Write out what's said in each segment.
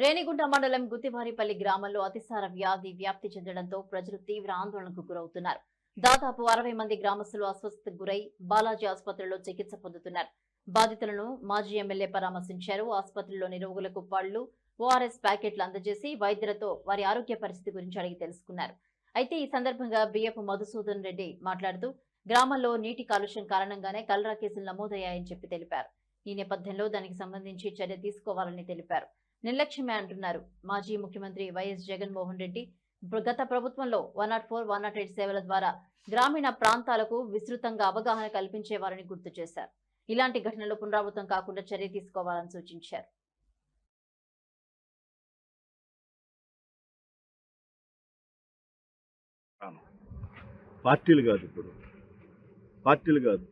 రేణిగుంట మండలం గుత్తివారిపల్లి గ్రామంలో అతిసార వ్యాధి వ్యాప్తి చెందడంతో ప్రజలు తీవ్ర ఆందోళనకు గురవుతున్నారు. దాదాపు అరవై మంది గ్రామస్తులు అస్వస్థతకు గురై బాలాజీ ఆసుపత్రిలో చికిత్స పొందుతున్నారు. బాధితులను మాజీ ఎమ్మెల్యే పరామర్శించారు. ఆసుపత్రిలోని రోగులకు పళ్ళు ఓఆర్ఎస్ ప్యాకెట్లు అందజేసి వైద్యులతో వారి ఆరోగ్య పరిస్థితి గురించి అడిగి తెలుసుకున్నారు. అయితే ఈ సందర్భంగా బియ్యపు మధుసూదన్ రెడ్డి మాట్లాడుతూ గ్రామంలో నీటి కాలుష్యం కారణంగానే కలరా కేసులు నమోదయ్యాయని చెప్పి తెలిపారు. ఈ నేపథ్యంలో దానికి సంబంధించి చర్య తీసుకోవాలని తెలిపారు. నిర్లక్ష్యమే అంటున్నారు. మాజీ ముఖ్యమంత్రి వైఎస్ జగన్మోహన్ రెడ్డి గత ప్రభుత్వంలో one not four one not eight సేవల ద్వారా గ్రామీణ ప్రాంతాలకు విస్తృతంగా అవగాహన కల్పించేవారని గుర్తు చేశారు. ఇలాంటి ఘటనలు పునరావృతం కాకుండా చర్య తీసుకోవాలని సూచించారు. పార్టీలు కాదు ఇప్పుడు. పార్టీలు కాదు.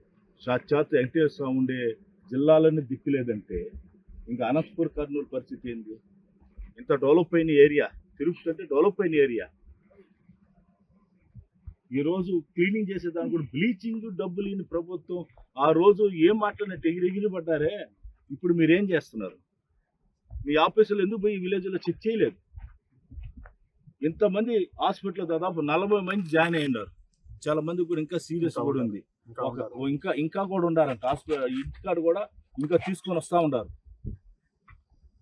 సాక్షాత్ వెంకటేశ్వర స్వామి ఉండే జిల్లాలన్నీ దిక్కులేదంటే ఇంకా అనంతపూర్ కర్నూలు పరిస్థితి ఏంది? ఇంత డెవలప్ అయిన ఏరియా తిరుపతి అంటే డెవలప్ అయిన ఏరియా. ఈరోజు క్లీనింగ్ చేసేదానికి కూడా బ్లీచింగ్ డబ్బులు ఇన్ని ప్రభుత్వం. ఆ రోజు ఏం మాట్లాడినట్టు ఎగిరి ఎగిరి పడ్డారే? ఇప్పుడు మీరేం చేస్తున్నారు? మీ ఆఫీసులో ఎందుకు పోయి విలేజ్లో చెక్ చేయలేదు? ఇంతమంది హాస్పిటల్ దాదాపు నలభై మంది జాయిన్ అయ్యారు చాలా మంది కూడా ఇంకా సీరియస్ కూడా ఉంది. ఇంకా ఇంకా కూడా ఉండారంట హాస్పిటల్ ఇంటికాడ కూడా ఇంకా తీసుకొని వస్తా ఉండారు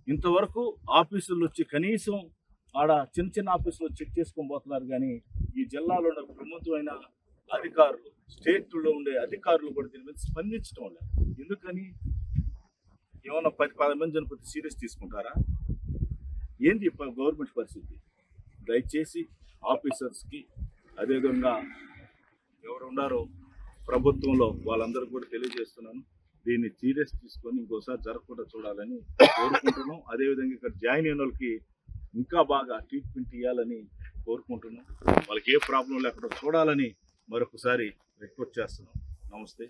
ఇంతవరకు ఆఫీసులు వచ్చి కనీసం ఆడ చిన్న చిన్న ఆఫీసులో చెక్ చేసుకొని పోతున్నారు కానీ ఈ జిల్లాలో ఉన్న ప్రముఖమైన అధికారులు స్టేట్లో ఉండే అధికారులు కూడా దీని మీద స్పందించడం లేదు. ఎందుకని? ఏమన్నా పది పది మంది చనిపోతే సీరియస్ తీసుకుంటారా? ఏంది గవర్నమెంట్ పరిస్థితి? దయచేసి ఆఫీసర్స్కి అదేవిధంగా ఎవరు ఉన్నారో ప్రభుత్వంలో వాళ్ళందరూ కూడా తెలియజేస్తున్నాను. దీన్ని సీరియస్ తీసుకొని ఇంకోసారి జరగకుండా చూడాలని కోరుకుంటున్నాం. అదేవిధంగా ఇక్కడ జాయిన్ అయిన వాళ్ళకి ఇంకా బాగా ట్రీట్మెంట్ ఇవ్వాలని కోరుకుంటున్నాం. వాళ్ళకి ఏ ప్రాబ్లం లేకుండా చూడాలని మరొకసారి రిక్వెస్ట్ చేస్తున్నాం. నమస్తే.